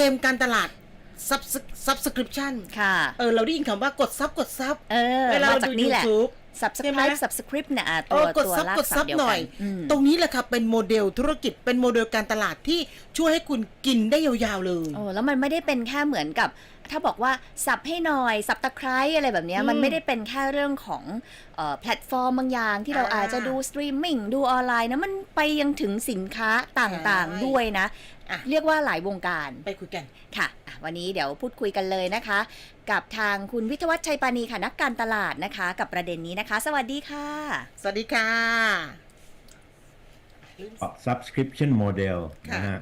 กมการตลาด subscription ค่ะ เออ เราได้ยินคำว่ากดซับกดซับเออเวลามาเราจากดูนี่แหละ YouTube ใช่ไหม subscribe subscript เนี่ยอะเอตัวอกดตัวซับลากกดศัซัพบท์เดียวหน่กัอยนอืมตรงนี้แหละครับเป็นโมเดลธุรกิจเป็นโมเดลการตลาดที่ช่วยให้คุณกินได้ยาวๆเลยโอ้แล้วมันไม่ได้เป็นแค่เหมือนกับ ถ้าบอกว่าสับให้หน่อย สับตะไคร้อะไรแบบเนี้ยอืมมันไม่ได้เป็นแค่เรื่องของเอ่อแพลตฟอร์มบางอย่าง ที่เราอ่าอาจจะดูสตรีมมิ่งดูออนไลน์นะมันไปยังถึงสินค้าต่างใช่ๆด้วยนะอะเรียกว่าหลายวงการไปคุยกันค่ะอะ วันนี้เดี๋ยวพูดคุยกันเลยนะคะ กับทางคุณวิทยวัฒน์ชัยปานีค่ะนักการตลาดนะคะ กับประเด็นนี้นะคะ สวัสดีค่ะ สวัสดีค่ะ subscription model ค่ะนะฮะ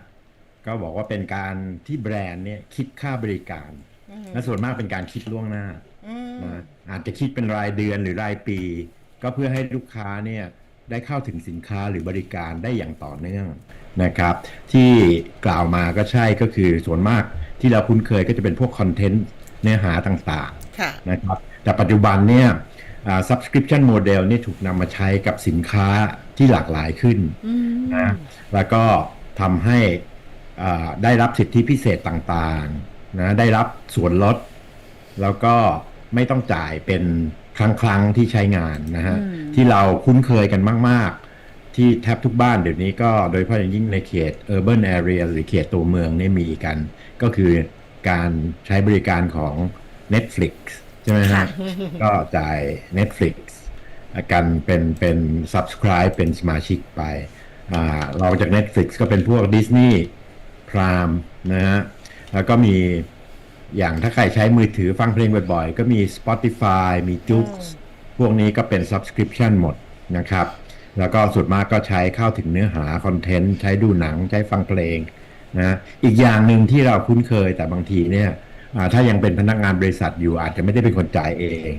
ก็บอกว่าเป็นการที่แบรนด์เนี่ยคิดค่าบริการอืม และส่วนมากเป็นการคิดล่วงหน้าอืมนะอาจจะคิดเป็นรายเดือนหรือรายปี ก็เพื่อให้ลูกค้าเนี่ยได้เข้าถึงสินค้าหรือบริการได้อย่างต่อเนื่องนะครับ ที่กล่าวมาก็ใช่ก็คือส่วนมากที่เราคุ้นเคยก็จะเป็นพวกคอนเทนต์เนื้อหาต่างค่ะๆนะครับแต่ปัจจุบันเนี่ยอ่า subscription model นี่ถูกนำมาใช้กับสินค้าที่หลากหลายขึ้นอืมนะแล้วก็ทำให้อ่าได้รับสิทธิพิเศษต่างๆ นะได้รับส่วนลด แล้วก็ไม่ต้องจ่ายเป็นครั้งครั้งๆที่ใช้งานนะฮะอืมที่เราคุ้นเคยกันมาก ๆ ที่แทบทุกบ้านเดี๋ยวนี้ก็โดยเฉพาะอย่างยิ่งในเขต urban area หรือเขตตัวเมืองเนี่ยมีกัน ก็คือการใช้บริการของ Netflix ใช่ไหมฮะก็จ่าย Netflix กันเป็นเป็น subscribe เป็นสมาชิกไปอ่าเราจาก Netflix ก็เป็นพวก Disney Prime นะฮะ แล้วก็มีอย่างถ้าใครใช้มือถือฟังเพลงบ่อยๆ ก็มี Spotify มี Joox พวกนี้ก็เป็น subscription หมดนะครับ แล้วก็สุดมากก็ใช้เข้าถึงเนื้อหาคอนเทนต์ ใช้ดูหนัง ใช้ฟังเพลงนะอีกอย่างหนึ่งที่เราคุ้นเคยแต่บางทีเนี่ยอ่าถ้ายังเป็นพนักงานบริษัทอยู่อาจจะไม่ได้เป็นคนจ่ายเอง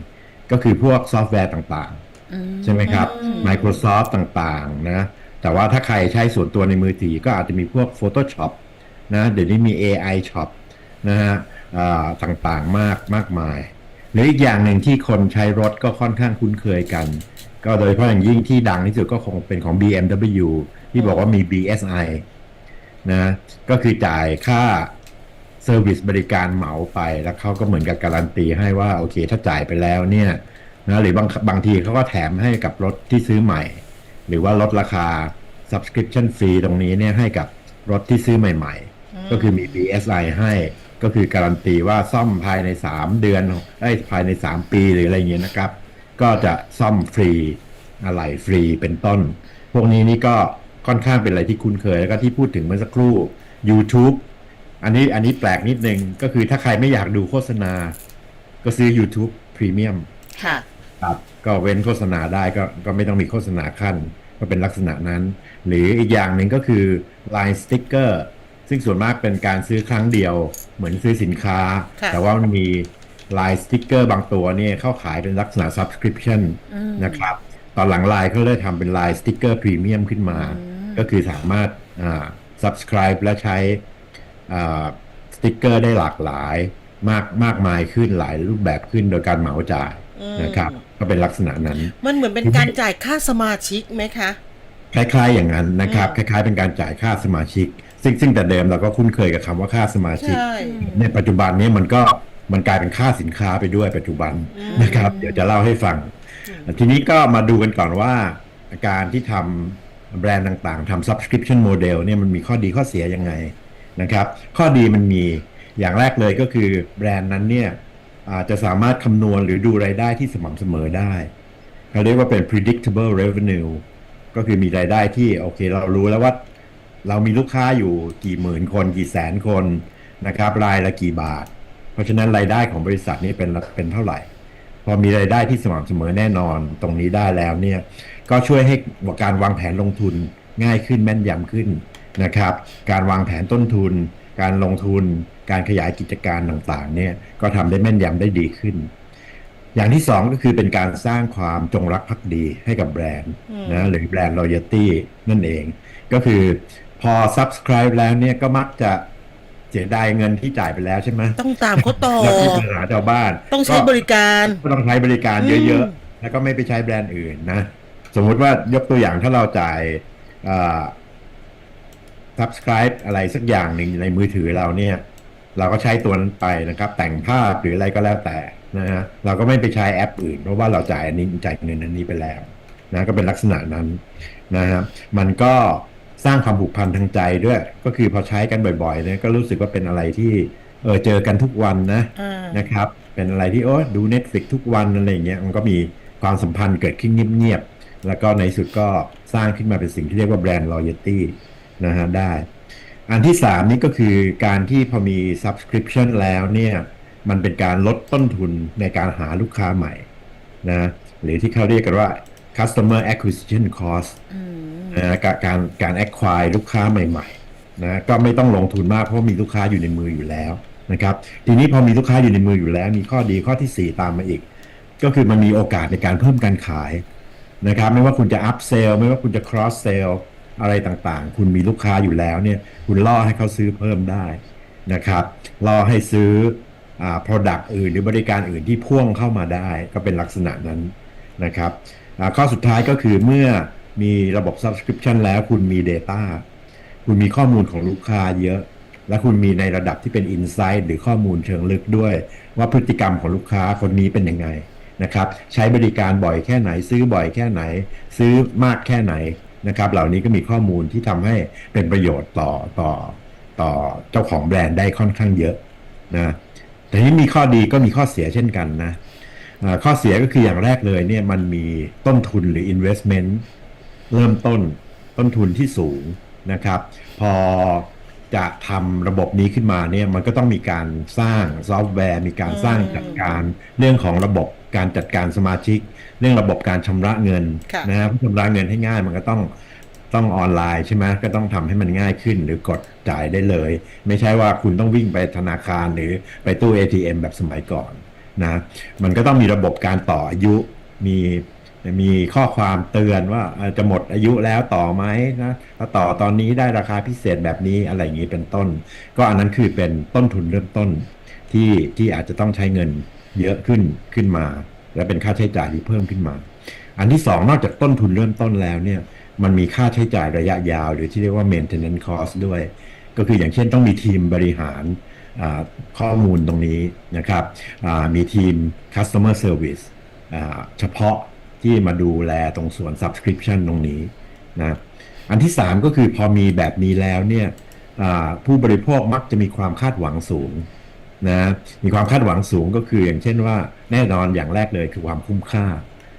ก็คือพวกซอฟต์แวร์ต่างๆ ใช่ไหมครับ Microsoft ต่างๆนะแต่ว่าถ้าใครใช้ส่วนตัวในมือถือก็อาจจะมีพวก Photoshop นะเดี๋ยวนี้มี AI Shop นะฮะต่างๆมากมากมายหรืออีกอย่างหนึ่งที่คนใช้รถก็ค่อนข้างคุ้นเคยกัน ก็โดยเฉพาะอย่างยิ่งที่ดังที่สุดก็คงเป็นของ BMW ที่บอกว่ามี BSI นะก็คือจ่ายค่าเซอร์วิสบริการเหมาไปแล้วเขาก็เหมือนกับการันตีให้ว่าโอเค ถ้าจ่ายไปแล้วเนี่ยนะหรือบางบางทีเขาก็แถมให้กับรถที่ซื้อใหม่ หรือว่าลดราคา subscription fee ตรงนี้เนี่ยให้กับรถที่ซื้อใหม่ ๆ ก็คือมี BSI ให้ก็คือการันตีว่าซ่อมภายใน 3 เดือนได้ยภายใน 3 ปีหรืออะไรเงี้ยนะครับ ก็จะซ่อมฟรีอะไรฟรีเป็นต้น พวกนี้นี่ก็ค่อนข้างเป็นอะไรที่คุ้นเคย แล้วก็ที่พูดถึงเมื่อสักครู่ YouTube อันนี้อันนี้แปลกนิดนึง ก็คือถ้าใครไม่อยากดูโฆษณา ก็ซื้อ YouTube Premium ค่ะครับก็เว้นโฆษณาได้ก็ก็ไม่ต้องมีโฆษณาขั้นก็เป็นลักษณะนั้น หรืออีกอย่างหนึ่งก็คือ Line Sticker ซึ่งส่วนมากเป็นการซื้อครั้งเดียวเหมือนซื้อสินค้าค่ะแต่ว่ามันมี Line Sticker บางตัวเนี่ยเข้าขายเป็นลักษณะ Subscription อืมนะครับ ตอนหลัง Line เขาเลยทำเป็น Line Sticker Premium ขึ้นมา ก็คือสามารถอ่า subscribe และใช้อ่าสติกเกอร์ได้หลากหลายมากมากมายขึ้นหลายรูปแบบขึ้นโดยการเหมาจ่ายอืมนะครับก็เป็นลักษณะนั้น มันเหมือนเป็นการจ่ายค่าสมาชิกไหมคะ คล้ายๆอย่างนั้นนะครับอืมคล้ายๆเป็นการจ่ายค่าสมาชิก ซึ่งซึ่งแต่เดิมเราก็คุ้นเคยกับคำว่าค่าสมาชิก ใช่ ในปัจจุบันนี้มันก็มันกลายเป็นค่าสินค้าไปด้วยปัจจุบันนะครับ เดี๋ยวจะเล่าให้ฟัง ทีนี้ก็มาดูกันก่อนว่า การที่ทำแบรนด์ต่างๆทำ subscription model เนี่ยมันมีข้อดีข้อเสียยังไงนะครับ ข้อดีมันมีอย่างแรกเลยก็คือแบรนด์นั้นเนี่ยอาจจะสามารถคำนวณหรือดูรายได้ที่สม่ำเสมอได้เขาเรียกว่าเป็น predictable revenue ก็คือมีรายได้ที่โอเคเรารู้แล้วว่า เรามีลูกค้าอยู่กี่หมื่นคนกี่แสนคนนะครับรายละกี่บาท เพราะฉะนั้นรายได้ของบริษัทนี้เป็นเป็นเท่าไหร่ พอมีรายได้ที่สม่ำเสมอแน่นอนตรงนี้ได้แล้วเนี่ยก็ช่วยให้การวางแผนลงทุนง่ายขึ้นแม่นยำขึ้นนะครับ การวางแผนต้นทุน การลงทุน การขยายกิจการต่างๆเนี่ยก็ทำได้แม่นยำได้ดีขึ้น อย่างที่สองก็คือเป็นการสร้างความจงรักภักดีให้กับแบรนด์นะหรือแบรนด์ loyalty นั่นเอง ก็คือ พอ subscribe แล้วเนี่ยก็มักจะเสียดายเงินที่จ่ายไปแล้วใช่ไหมต้องตามเขาต่อแล้วมีปัญหาชาวบ้าน ต้องใช้บริการก็ต้องใช้บริการอืมเยอะๆ แล้วก็ไม่ไปใช้แบรนด์อื่นนะ สมมุติว่ายกตัวอย่างถ้าเราจ่ายอ่า subscribe อะไรสักอย่างหนึ่งในมือถือเราเนี่ย เราก็ใช้ตัวนั้นไปนะครับ แต่งภาพหรืออะไรก็แล้วแต่นะฮะเราก็ไม่ไปใช้แอปอื่น เพราะว่าเราจ่ายอันนี้จ่ายเงินอันนี้ไปแล้วนะก็เป็นลักษณะนั้นนะฮะมันก็ สร้างความผูกพันทางใจด้วย ก็คือพอใช้กันบ่อยๆเนี่ยก็รู้สึกว่าเป็นอะไรที่เออเจอกันทุกวันนะอ่านะครับ เป็นอะไรที่โอ้ดู Netflix ทุกวันอะไรอย่างเงี้ยมันก็มีความสัมพันธ์เกิดขึ้นเงียบๆแล้วก็ในที่สุดก็สร้างขึ้นมาเป็นสิ่งที่เรียกว่าแบรนด์ loyalty นะฮะได้ อันที่สามนี่ก็คือการที่พอมี subscription แล้วเนี่ยมันเป็นการลดต้นทุนในการหาลูกค้าใหม่นะหรือที่เขาเรียกกันว่า customer acquisition cost อืม นะการการการ acquire ลูกค้าใหม่ๆนะก็ไม่ต้องลงทุนมากเพราะมีลูกค้าอยู่ในมืออยู่แล้วนะครับทีนี้พอมีลูกค้าอยู่ในมืออยู่แล้ว มีข้อดีข้อที่ 4 ตามมาอีก ก็คือมันมีโอกาสในการเพิ่มการขายนะครับไม่ว่าคุณจะ up sell ไม่ว่าคุณจะ cross sell อะไรต่างๆ คุณมีลูกค้าอยู่แล้วเนี่ยคุณล่อให้เขาซื้อเพิ่มได้นะครับล่อให้ซื้ออ่า product อื่นหรือบริการอื่นที่พ่วงเข้ามาได้ ก็เป็นลักษณะนั้นนะครับข้อสุดท้ายก็คือเมื่อ มีระบบ subscription แล้วคุณมี data คุณมีข้อมูลของลูกค้าเยอะ และคุณมีในระดับที่เป็น insight หรือข้อมูลเชิงลึกด้วย ว่าพฤติกรรมของลูกค้าคนนี้เป็นยังไงนะครับ ใช้บริการบ่อยแค่ไหน ซื้อบ่อยแค่ไหน ซื้อมากแค่ไหนนะครับ เหล่านี้ก็มีข้อมูลที่ทำให้เป็นประโยชน์ต่อต่อต่อเจ้าของแบรนด์ได้ค่อนข้างเยอะนะแต่ที่มีข้อดีก็มีข้อเสียเช่นกันนะข้อเสียก็คืออย่างแรกเลยเนี่ยมันมีต้นทุนหรือ investment เริ่มต้นต้นทุนที่สูงนะครับ พอจะทำระบบนี้ขึ้นมาเนี่ยมันก็ต้องมีการสร้างซอฟต์แวร์ มีการสร้างจัดการเรื่องของระบบการจัดการสมาชิก เรื่องระบบการชำระเงินค่ะนะครับชำระเงินให้ง่ายมันก็ต้องต้องออนไลน์ใช่ไหมก็ต้องทำให้มันง่ายขึ้นหรือกดจ่ายได้เลย ไม่ใช่ว่าคุณต้องวิ่งไปธนาคารหรือไปตู้ ATM แบบสมัยก่อนนะมันก็ต้องมีระบบการต่ออายุมี มีข้อความเตือนว่าจะหมดอายุแล้วต่อไหมนะถ้าต่อตอนนี้ได้ราคาพิเศษแบบนี้อะไรอย่างนี้เป็นต้น ก็อันนั้นคือเป็นต้นทุนเริ่มต้นที่ที่อาจจะต้องใช้เงินเยอะขึ้นขึ้นมา และเป็นค่าใช้จ่ายที่เพิ่มขึ้นมา อันที่สองนอกจากต้นทุนเริ่มต้นแล้วเนี่ยมันมีค่าใช้จ่ายระยะยาว หรือที่เรียกว่า maintenance cost ด้วย ก็คืออย่างเช่นต้องมีทีมบริหารข้อมูลตรงนี้นะครับมีทีม customer service เฉพาะ ที่มาดูแลตรงส่วน subscription ตรงนี้นะอันที่สามก็คือพอมีแบบนี้แล้วเนี่ยผู้บริโภคมักจะมีความคาดหวังสูงนะมีความคาดหวังสูงก็คืออย่างเช่นว่าแน่นอนอย่างแรกเลยคือความคุ้มค่า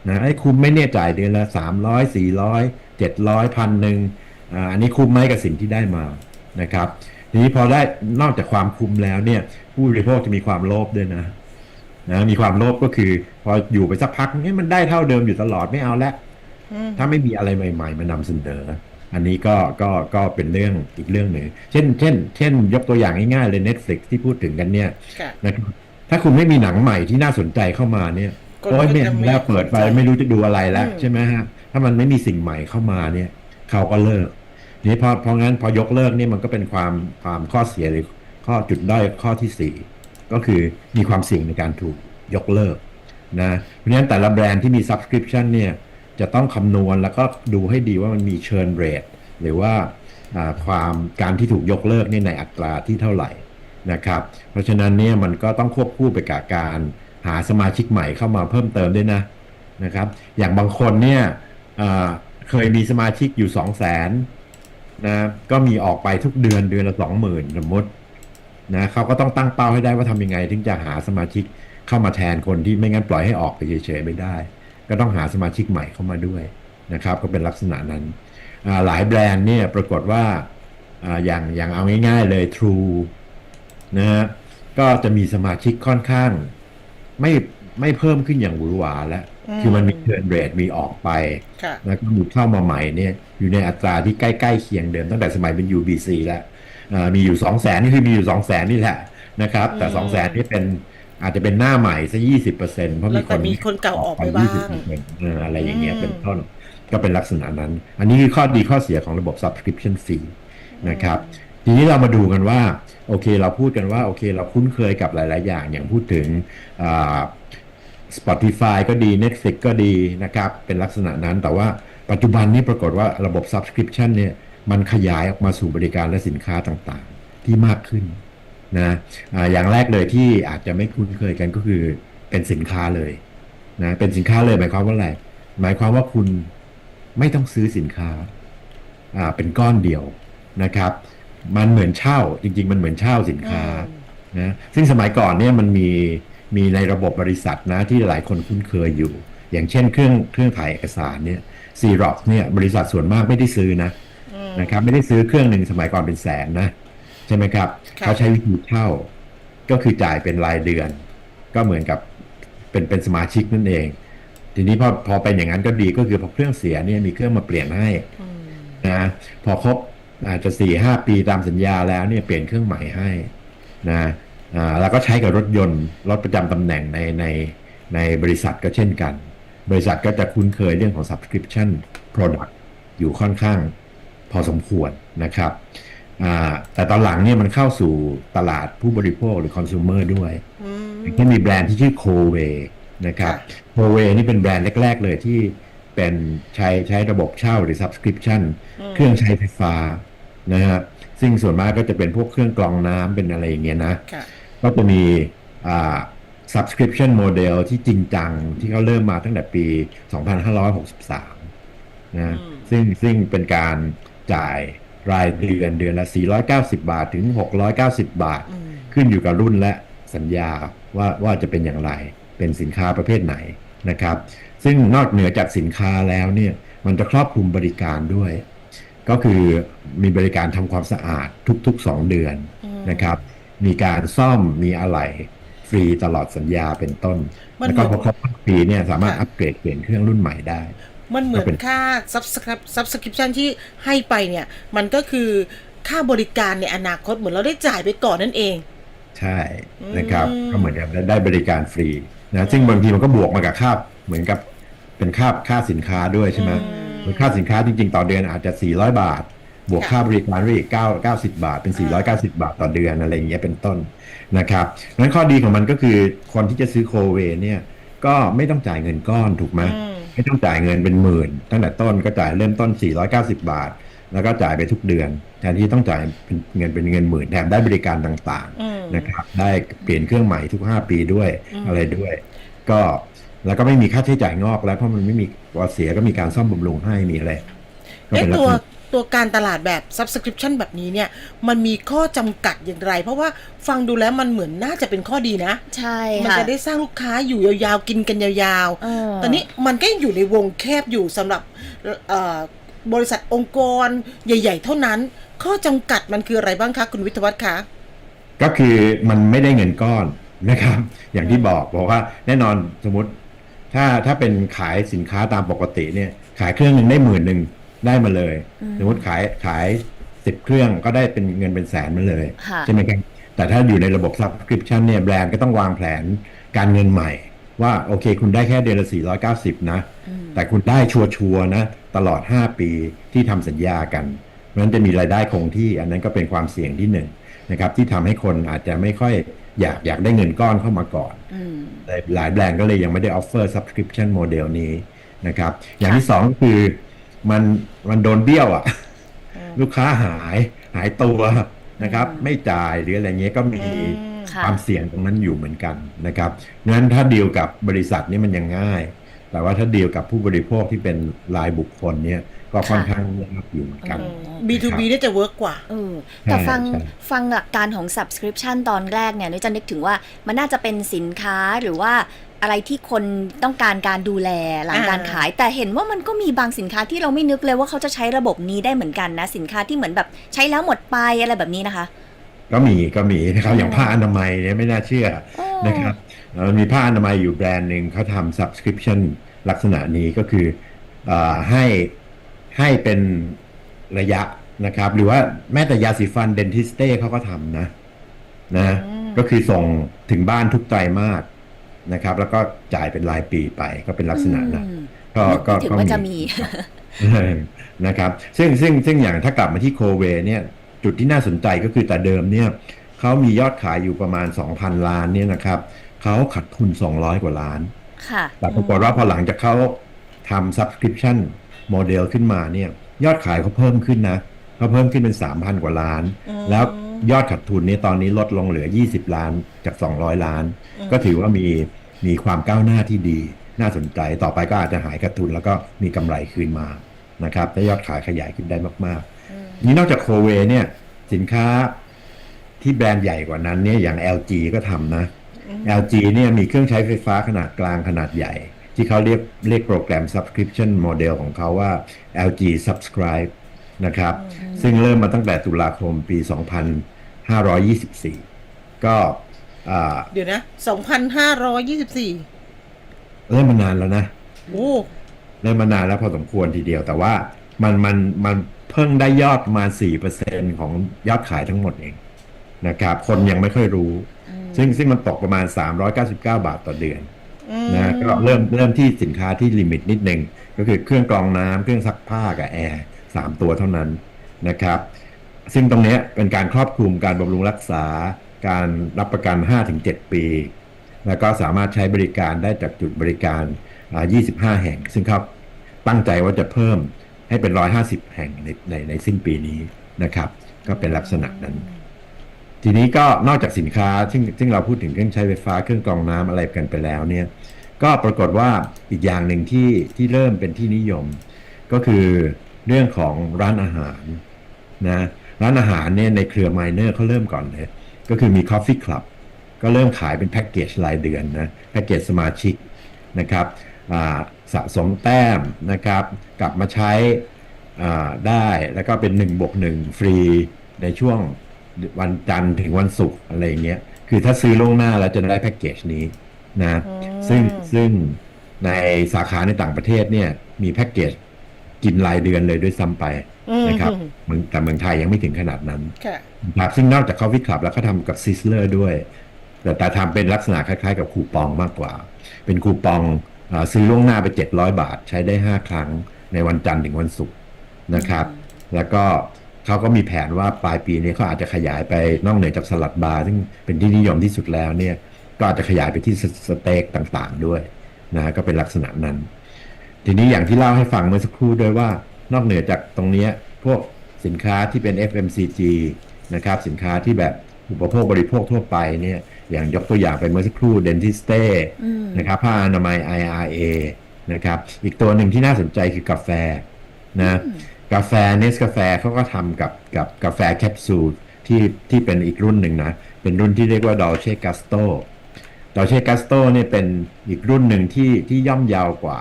นะไอ้คุ้มไม่เนี่ยจ่ายเดือนละสามร้อยสี่ร้อยเจ็ดร้อยพันหนึ่งอันนี้คุ้มไหมกับสิ่งที่ได้มานะครับทีนี้พอได้นอกจากความคุ้มแล้วเนี่ยผู้บริโภคจะมีความโลภด้วยนะ นะมีความโลภก็คือ พออยู่ไปสักพักเนี่ยมันได้เท่าเดิมอยู่ตลอดไม่เอาแล้วอืมถ้าไม่มีอะไรใหม่ ๆ มานำเสนอ อันนี้ก็ก็ก็เป็นเรื่องอีกเรื่องหนึ่งเช่น เช่น เช่น ยกตัวอย่างง่ายๆเลย Netflix ที่พูดถึงกันเนี่ยค่ะนะครับถ้าคุณไม่มีหนังใหม่ที่น่าสนใจเข้ามาเนี่ยก็โอ้ยก็ไม่จะไม่แล้วเปิดไปสนใจไม่รู้จะดูอะไรแล้วอืมใช่ไหมฮะถ้ามันไม่มีสิ่งใหม่เข้ามาเนี่ย เขาก็เลิกนี่พอเพราะงั้นพอยกเลิกเนี่ยมันก็เป็นความความข้อเสียหรือข้อจุดด้อยข้อที่สี่ ก็คือมีความเสี่ยงในการถูกยกเลิกนะเพราะฉะนั้นแต่ละแบรนด์ที่มี subscription เนี่ยจะต้องคำนวณแล้วก็ดูให้ดีว่ามันมี churn rate หรือว่าความการที่ถูกยกเลิกนี่ในอัตราที่เท่าไหร่นะครับ เพราะฉะนั้นเนี่ยมันก็ต้องควบคู่ไปกับการหาสมาชิกใหม่เข้ามาเพิ่มเติมด้วยนะนะครับ อย่างบางคนเนี่ยเคยมีสมาชิกอยู่ 2 0 0 0 0นนะก็มีออกไปทุกเดือนเดือนละ 20,000 สมมติ นะเขาก็ต้องตั้งเป้าให้ได้ว่าทำยังไง ถึงจะหาสมาชิกเข้ามาแทนคนที่ไม่งั้นปล่อยให้ออกไปเฉยๆไม่ได้ ก็ต้องหาสมาชิกใหม่เข้ามาด้วยนะครับ ก็เป็นลักษณะนั้นอ่าหลายแบรนด์เนี่ยปรากฏว่าอ่าอย่างอย่างเอาง่ายๆเลย True นะฮะก็จะมีสมาชิกค่อนข้าง ไม่ไม่เพิ่มขึ้นอย่างหวือหวาแล้วอืมคือมันมีเทิร์นเรทมีออกไปค่ะแล้วก็มีเข้ามาใหม่เนี่ยอยู่ในอัตราที่ใกล้ ๆ เคียงเดิมตั้งแต่สมัยเป็น UBC แล้วอ่า มีอยู่2 0 0แสนนี่คือมีอยู่2 0 0แสนนี่แหละนะครับ แต่อืม2 0 0แสนนี่เป็นอาจจะเป็นหน้าใหม่ซะยี่สิบเปอร์เซ็นต์เพราะแล้มีวคก็นมีคนเก่าออกไปบ้าง20%เอออะไรอย่างเงี้ยอืมเป็นต้นก็เป็นลักษณะนั้น อันนี้คือข้อดีข้อเสียของระบบ subscription fee นะครับ ทีนี้เรามาดูกันว่า โอเคเราพูดกันว่าโอเคเราคุ้นเคยกับหลาย ๆ อย่างอย่างพูดถึงอ่า Spotify ก็ดี Netflix ก็ดีนะครับ เป็นลักษณะนั้นแต่ว่าปัจจุบันนี้ปรากฏว่าระบบ subscription เนี่ย มันขยายออกมาสู่บริการและสินค้าต่างๆ ที่มากขึ้นนะอ่าอย่างแรกเลยที่อาจจะไม่คุ้นเคยกันก็คือเป็นสินค้าเลยนะเป็นสินค้าเลยหมายความว่าอะไร หมายความว่าคุณไม่ต้องซื้อสินค้าอ่าเป็นก้อนเดียวนะครับ มันเหมือนเช่าจริง ๆ มันเหมือนเช่าสินค้านะซึ่งสมัยก่อนเนี่ยมันมีมีในระบบบริษัทนะที่หลายคนคุ้นเคยอยู่ อย่างเช่นเครื่องเครื่องถ่ายเอกสารเนี่ยซีร็อกเนี่ยบริษัทส่วนมากไม่ได้ซื้อนะ นะครับไม่ได้ซื้อเครื่องหนึ่งสมัยก่อนเป็นแสนนะ ใช่ไหมครับค่ะเขาใช้วิธีเช่า ก็คือจ่ายเป็นรายเดือน ก็เหมือนกับเป็นเป็นสมาชิกนั่นเอง ทีนี้พอพอเป็นอย่างนั้นก็ดีก็คือพอเครื่องเสียเนี่ยมีเครื่องมาเปลี่ยนให้อืมนะพอครบอาจจะสี่ห้าปีตามสัญญาแล้วเนี่ยเปลี่ยนเครื่องใหม่ให้นะอ่าแล้วก็ใช้กับรถยนต์รถประจำตำแหน่งในในในบริษัทก็เช่นกัน บริษัทก็จะคุ้นเคยเรื่องของ subscription product อยู่ค่อนข้าง พอสมควรนะครับอ่าแต่ตอนหลังเนี่ยมันเข้าสู่ตลาดผู้บริโภคหรือ consumer ด้วยอืมอย่างเช่นมีแบรนด์ที่ชื่อ c o w a y นะครับ c o w a y นี่เป็นแบรนด์แรก ๆ เลยที่เป็นใช้ใช้ระบบเช่าหรือ subscription เครื่องใช้ไฟฟ้านะฮะซึ่งส่วนมากก็จะเป็นพวกเครื่องกรองน้ำเป็นอะไรอย่างเงี้ยนะค่ะก็จะมีอ่า subscription model ที่จริงจังที่เขาเริ่มมาตั้งแต่ปี 2563 นะอืมซึ่งซึ่งเป็นการ จ่ายรายเดือนเดือนละ 490 บาทถึง 690 บาทอืมขึ้นอยู่กับรุ่นและสัญญาว่าว่าจะเป็นอย่างไร เป็นสินค้าประเภทไหนนะครับ ซึ่งนอกเหนือจากสินค้าแล้วเนี่ยมันจะครอบคลุมบริการด้วย ก็คือมีบริการทำความสะอาดทุกๆ 2 เดือนอืมนะครับ มีการซ่อมมีอะไหล่ฟรีตลอดสัญญาเป็นต้นมันแล้วก็เหมืพออนครบ5ปีเนี่ยสามารถค่ะอัปเกรดเปลี่ยนเครื่องรุ่นใหม่ได้ มันเหมือก็เป็นนค่า subscribe subscription ที่ให้ไปเนี่ย มันก็คือค่าบริการในอนาคตเหมือนเราได้จ่ายไปก่อนนั่นเอง ใช่นะครับอืมก็เหมือนกับได้ได้บริการฟรีนะซึ่งบางทีมันก็บวกมากับค่าเหมือนกับเป็นค่าค่าสินค้าด้วยใช่ไหมหรือค่าสินค้าจริงๆ ต่อเดือนอาจจะ 400 บาท บวกค่ะค่าบริการไปอีก9 90 บาท เป็น 490 บาทต่อเดือนอะไรอย่างเงี้ยเป็นต้นนะครับนั้นข้อดีของมันก็คือคนที่จะซื้อโคเวเนี่ยก็ไม่ต้องจ่ายเงินก้อนถูกไหมอืม ไม่ต้องจ่ายเงินเป็นหมื่น ตั้งแต่ต้นก็จ่ายเริ่มต้น 490 บาท แล้วก็จ่ายไปทุกเดือนแทนที่ต้องจ่ายเป็นเงินเป็นเงินหมื่นแถมได้บริการต่างอืมๆนะครับ ได้เปลี่ยนเครื่องใหม่ทุก 5 ปีด้วยอืมอะไรด้วย ก็แล้วก็ไม่มีค่าใช้จ่ายงอกแล้วเพราะมันไม่มีพอเสียก็มีการซ่อมบำรุงให้มีอะไรก็เอ๊ะเป็นลักตัวษณะ ตัวการตลาดแบบ subscription แบบนี้เนี่ย มันมีข้อจำกัดอย่างไร เพราะว่าฟังดูแล้วมันเหมือนน่าจะเป็นข้อดีนะ ใช่มันค่ะจะได้สร้างลูกค้าอยู่ยาวๆ กินกันยาวเออ ๆ ตอนนี้มันก็ยังอยู่ในวงแคบอยู่สำหรับเอ่อบริษัทองค์กรใหญ่ ๆ เท่านั้น ข้อจำกัดมันคืออะไรบ้างคะคุณวิทยวัฒน์คะ ก็คือมันไม่ได้เงินก้อนนะครับ อย่างที่บอกบอกว่าแน่นอนสมมติถ้าถ้าเป็นขายสินค้าตามปกติเนี่ยขายเครื่องหนึ่งได้หมื่นหนึ่ง ได้มาเลยอืมสมมติขายขายสิบเครื่องก็ได้เป็นเงินเป็นแสนมาเลยค่ะใช่ไหมครับแต่ถ้าอยู่ในระบบ subscription เนี่ยแบรนด์ก็ต้องวางแผนการเงินใหม่ ว่าโอเค คุณได้แค่เดือนละ 490 นะอืมแต่คุณได้ชัวร์ๆนะ ตลอด 5 ปีที่ทำสัญญากันเพราะฉะนั้นจะมีรายได้คงที่ อันนั้นก็เป็นความเสี่ยงที่หนึ่งนะครับที่ทำให้คนอาจจะไม่ค่อยอยากอยากได้เงินก้อนเข้ามาก่อนอืมแต่หลายแบรนด์ก็เลยยังไม่ได้ offer subscription model นี้นะครับ อย่างค่ะที่สองก็คือ มันมันโดนเบี้ยวอะอืมลูกค้าหายหายตัวนะครับ ไม่จ่ายหรืออะไรเงี้ยก็มีค่ะความเสี่ยงตรงนั้นอยู่เหมือนกันนะครับงั้นถ้าดีลกับบริษัทนี่มันยังง่าย แต่ว่าถ้าดีลกับผู้บริโภคที่เป็นรายบุคคลเนี่ยก็ค่อนข้างยากอยู่เหมือนกันอืม B2B เนี่ยจะเวิร์กกว่าเออแต่ฟังใช่ฟังหลักการของ subscription ตอนแรกเนี่ยนุ้ยจะนึกถึงว่ามันน่าจะเป็นสินค้าหรือว่า อะไรที่คนต้องการการดูแลหลังอ่าการขาย แต่เห็นว่ามันก็มีบางสินค้าที่เราไม่นึกเลยว่าเขาจะใช้ระบบนี้ได้เหมือนกันนะ สินค้าที่เหมือนแบบใช้แล้วหมดไปอะไรแบบนี้นะคะ ก็มีก็มีนะครับอ๋อออย่างผ้าอนามัยเนี่ยไม่น่าเชื่อโอ้นะครับเอ่อมีผ้าอนามัยอยู่แบรนด์หนึ่งเขาทำ subscription ลักษณะนี้ก็คือเออให้ให้เป็นระยะนะครับ หรือว่าแม้แต่ยาสีฟันเดนทิสเต้เขาก็ทำนะนะอืมก็คือส่งถึงบ้านทุกไตรมาส นะครับ แล้วก็จ่ายเป็นรายปีไปก็เป็นลักษณะนั้นอืมก็ก็นึกถึงก็ว่าจะมีนะครับ ซึ่งซึ่งซึ่งอย่างถ้ากลับมาที่โคเวเนี่ยจุดที่น่าสนใจก็คือแต่เดิมเนี่ยเขามียอดขายอยู่ประมาณ 2,000 ล้านเนี่ยนะครับเขาขาดทุน 200 กว่าล้านค่ะแต่ปรากฏว่าพอหลังจากเขาทำ subscription model ขึ้นมาเนี่ยยอดขายเขาเพิ่มขึ้นนะเขาเพิ่มขึ้นเป็น 3,000 กว่าล้านอืมแล้วยอดขาดทุนเนี่ยตอนนี้ลดลงเหลือ 20 ล้านจาก 200 ล้าน ก็ถือว่ามี มีความก้าวหน้าที่ดี น่าสนใจต่อไปก็อาจจะหายขาดทุนแล้วก็มีกำไรคืนมานะครับและยอดขายขยายขึ้นได้มากๆนี่นอกจากโคเวเนี่ยสินค้าที่แบรนด์ใหญ่กว่านั้นเนี่ยอย่าง LG ก็ทำนะ LG เนี่ยมีเครื่องใช้ไฟฟ้าขนาดกลางขนาดใหญ่ ที่เขาเรียกเรียกโปรแกรม subscription model ของเขาว่า LG subscribe นะครับ ซึ่งเริ่มมาตั้งแต่ตุลาคมปี 2524 ก็ อ่าเดี๋ยวนะ2,524เริ่มมานานแล้วนะโอ้เริ่มมานานแล้วพอสมควรทีเดียวแต่ว่ามันมันมันเพิ่งได้ยอดประมาณ4%ของยอดขายทั้งหมดเองนะครับ คนยังไม่ค่อยรู้ ซึ่งซึ่งมันตกประมาณ 399 บาทต่อเดือนอืมนะก็เริ่มเริ่มที่สินค้าที่ลิมิตนิดนึงก็คือเครื่องกรองน้ำเครื่องซักผ้ากับแอร์สามตัวเท่านั้นนะครับ ซึ่งตรงเนี้ยเป็นการครอบคลุมการบำรุงรักษา การรับประกัน 5-7 ปี แล้วก็สามารถใช้บริการได้จากจุดบริการอ่า25 แห่ง ซึ่งเขาตั้งใจว่าจะเพิ่มให้เป็น 150 แห่งในในในสิ้นปีนี้นะครับ ก็เป็นลักษณะนั้น ทีนี้ก็นอกจากสินค้า ซึ่งซึ่งเราพูดถึงเครื่องใช้ไฟฟ้าเครื่องกรองน้ำอะไรกันไปแล้วเนี่ยก็ปรากฏว่าอีกอย่างหนึ่งที่ที่เริ่มเป็นที่นิยม ก็คือเรื่องของร้านอาหารนะร้านอาหารเนี่ยในเครือไมเนอร์เขาเริ่มก่อนเลย ก็คือมี Coffee Club ก็เริ่มขายเป็นแพ็กเกจรายเดือนนะแพ็กเกจสมาชิกนะครับอ่าสะสมแต้มนะครับกลับมาใช้อ่าได้แล้วก็เป็น1บวก1ฟรีในช่วงวันจันทร์ถึงวันศุกร์อะไรอย่างเงี้ยคือถ้าซื้อล่วงหน้าแล้วจะได้แพ็กเกจนี้นะอืมซึ่งซึ่งในสาขาในต่างประเทศเนี่ยมีแพ็กเกจ กินรายเดือนเลยด้วยซ้ำไปอืมนะครับเมืองแต่เมืองไทยยังไม่ถึงขนาดนั้นค่ะนะครับซึ่งนอกจาก Coffee Club แล้วเขาทำกับซิสเลอร์ด้วย แต่แต่ทำเป็นลักษณะคล้าย ๆ กับคูปองมากกว่า เป็นคูปองอาซื้อล่วงหน้าไป 700 บาท ใช้ได้ 5 ครั้งในวันจันทร์ถึงวันศุกร์นะครับ แล้วก็เขาก็มีแผนว่าปลายปีนี้เขาอาจจะขยายไปนอกเหนือจากสลัดบาร์ซึ่งเป็นที่นิยมที่สุดแล้วเนี่ยก็อาจจะขยายไปที่สสเต็กต่างๆด้วยนะฮะก็เป็นลักษณะนั้น ทีนี้อย่างที่เล่าให้ฟังเมื่อสักครู่ด้วยว่านอกเหนือจากตรงเนี้ยพวกสินค้าที่เป็น FMCG นะครับสินค้าที่แบบอุปโภคบริโภคทั่วไปเนี่ยอย่างยกตัวอย่างไปเมื่อสักครู่ Dentiste อืมนะครับผ้าอนามัย IRA นะครับอีกตัวหนึ่งที่น่าสนใจคือกาแฟนะกาแฟเนสกาแฟเขาก็ทำกับกับกาแฟแคปซูลที่ที่เป็นอีกรุ่นหนึ่งนะ เป็นรุ่นที่เรียกว่า Dolce Gusto Dolce Gusto เนี่ยเป็นอีกรุ่นหนึ่งที่ที่ย่อมเยาวกว่า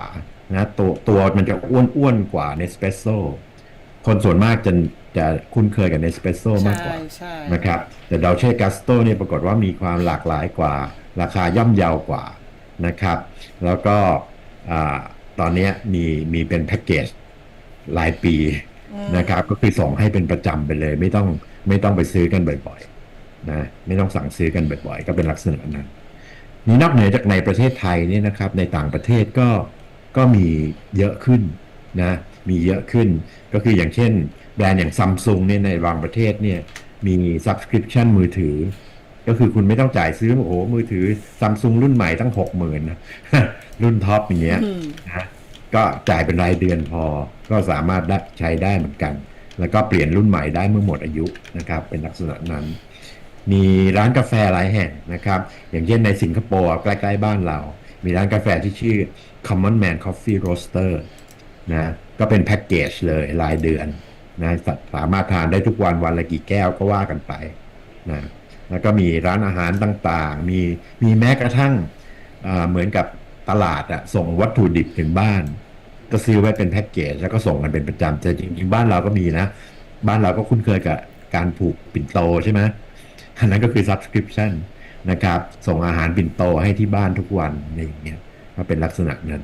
นะตัวตัวมันจะอ้วนๆกว่า Nespresso คนส่วนมากจะจะคุ้นเคยกับ Nespresso มากกว่าใช่ใช่นะครับ แต่ด o ลเช่กัสโตเนี่ยปรากฏว่ามีความหลากหลายกว่า ราคาย่อมเยาวกว่านะครับ แล้วก็อาตอนเนี้ยมีมีเป็นแพ็กเกจรายปีนะครับ ก็คือส่งให้เป็นประจำไปเลย ไม่ต้องไม่ต้องไปซื้อกันบ่อยๆนะไม่ต้องสั่งซื้อกันบ่อยๆ ก็เป็นลักษณะนั้นนี่นอกเหนือจากในประเทศไทยเนี่ยนะครับ ในต่างประเทศก็ ก็มีเยอะขึ้นนะมีเยอะขึ้น ก็คืออย่างเช่น แบรนด์อย่างซัมซุงเนี่ยในบางประเทศเนี่ยมี subscription มือถือ ก็คือคุณไม่ต้องจ่ายซื้อโอ้โหมือถือซัมซุงรุ่นใหม่ตั้งหกหมื่นนะรุ่นท็อปอย่างเงี้ยอืมนะก็จ่ายเป็นรายเดือนพอก็สามารถได้ใช้ได้เหมือนกัน แล้วก็เปลี่ยนรุ่นใหม่ได้เมื่อหมดอายุนะครับ เป็นลักษณะนั้น มีร้านกาแฟหลายแห่งนะครับ อย่างเช่นในสิงคโปร์ใกล้ๆบ้านเรา มีร้านกาแฟที่ชื่อ Common Man Coffee Roaster นะก็เป็นแพ็กเกจเลยรายเดือนนะสสามารถทานได้ทุกวันวันละกี่แก้วก็ว่ากันไปนะแล้วก็มีร้านอาหารต่างๆ มีมีแม้กระทั่งเหมือนกับตลาดอะส่งวัตถุดิบถึงบ้าน ก็ซื้อไว้เป็นแพ็กเกจแล้วก็ส่งกันเป็นประจำแต่จริงๆบ้านเราก็มีนะ บ้านเราก็คุ้นเคยกับการผูกปิ่นโตใช่ไหมอันนั้นก็คือ subscription นะครับ ส่งอาหารปิ่นโตให้ที่บ้านทุกวันอะไรอย่างเงี้ยก็เป็นลักษณะนั้น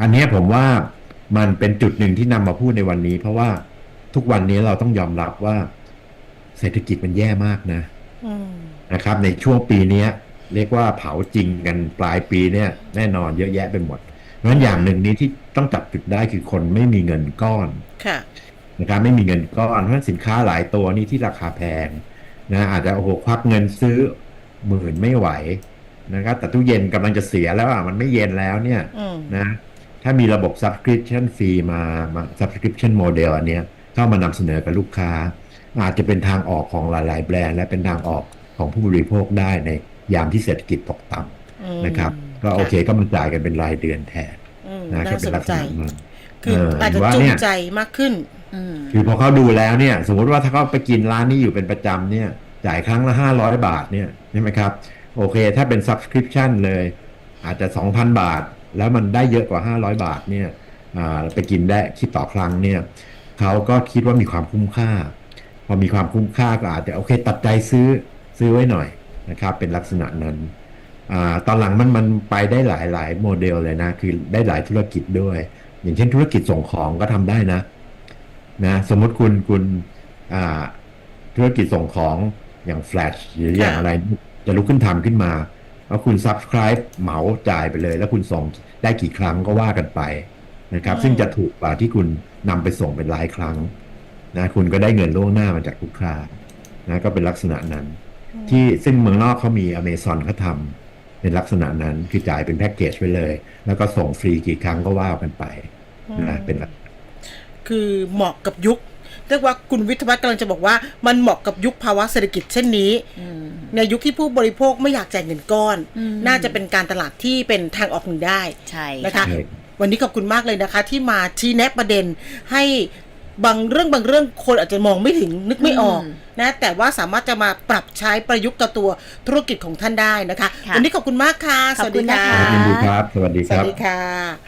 อันเนี้ยผมว่ามันเป็นจุดหนึ่งที่นำมาพูดในวันนี้ เพราะว่าทุกวันนี้เราต้องยอมรับว่า เศรษฐกิจมันแย่มากนะอืมนะครับ ในช่วงปีเนี้ยเรียกว่าเผาจริงกันปลายปีเนี่ย แน่นอนเยอะแยะไปหมดเพราะฉะนั้นอย่างหนึ่งนี้ที่ต้องจับจุดได้คือคนไม่มีเงินก้อนค่ะนะครับไม่มีเงินก้อนเพราะฉะนั้นสินค้าหลายตัวนี่ที่ราคาแพงนะอาจจะโอ้โหควักเงินซื้อ หมื่นไม่ไหวนะครับ แต่ตู้เย็นกำลังจะเสียแล้วอะมันไม่เย็นแล้วเนี่ยอืมนะถ้ามีระบบ subscription fee มามา subscription model อันเนี้ยเข้ามานำเสนอกับลูกค้า อาจจะเป็นทางออกของหลาย ๆ แบรนด์และเป็นทางออกของผู้บริโภคได้ในยามที่เศรษฐกิจตกต่อืมำนะครับ ก็โอเคก็มาจ่ายกันเป็นรายเดือนแทนอืมนะก็น่าเป็สนนลักษใจณะนั้นคือเอออาจจะว่าจูเนี่งยใจมากขึ้นอืมคือพอเขาดูแล้วเนี่ย สมมติว่าถ้าเขาไปกินร้านนี้อยู่เป็นประจำเนี่ย จ่ายครั้งละห้าร้อยบาทเนี่ยใช่ไหมครับ โอเค ถ้าเป็น subscription เลย อาจจะสองพันบาท แล้วมันได้เยอะกว่าห้าร้อยบาทเนี่ยอ่าไปกินได้คิดต่อครั้งเนี่ยเขาก็คิดว่ามีความคุ้มค่า พอมีความคุ้มค่าก็อาจจะโอเค ตัดใจซื้อซื้อไว้หน่อยนะครับ เป็นลักษณะนั้นอาตอนหลังมันมันไปได้หลายหลายโมเดลเลยนะ คือได้หลายธุรกิจด้วย อย่างเช่นธุรกิจส่งของก็ทำได้นะนะ สมมติคุณคุณอ่าธุรกิจส่งของ อย่าง Flash หรืออย่างค่ะอะไรจะลุกขึ้นทำขึ้นมาแล้วคุณ subscribe เหมาจ่ายไปเลย แล้วคุณส่งได้กี่ครั้งก็ว่ากันไปนะครับ ซึ่งจะถูกกว่าที่คุณนำไปส่งเป็นรายครั้งนะคุณก็ได้เงินล่วงหน้ามาจากลูกค้านะก็เป็นลักษณะนั้น ที่ซึ่งเมืองนอกเขามีอเมซอนเขาทำเป็นลักษณะนั้นคือจ่ายเป็นแพ็กเกจไปเลย แล้วก็ส่งฟรีกี่ครั้งก็ว่ากันไปนะเป็นลักษณะคือเหมาะกับยุค เรียกว่าคุณวิทยวัฒน์กำลังจะบอกว่ามันเหมาะกับยุคภาวะเศรษฐกิจเช่นนี้อืมในยุคที่ผู้บริโภคไม่อยากจ่ายเงินก้อน อืม น่าจะเป็นการตลาดที่เป็นทางออกหนึ่งได้ ใช่นะคะค่ะใช่ วันนี้ขอบคุณมากเลยนะคะ ที่มาชี้แนะประเด็นให้บางเรื่องบางเรื่องคนอาจจะมองไม่ถึงนึกไม่ออกอืมนะแต่ว่าสามารถจะมาปรับใช้ประยุกต์กับตัวธุรกิจของท่านได้นะคะ ค่ะวันนี้ขอบคุณมากค่ะขอบคุณนะคะยินดีครับ สวัสดีสควัรัสบดีค่ะ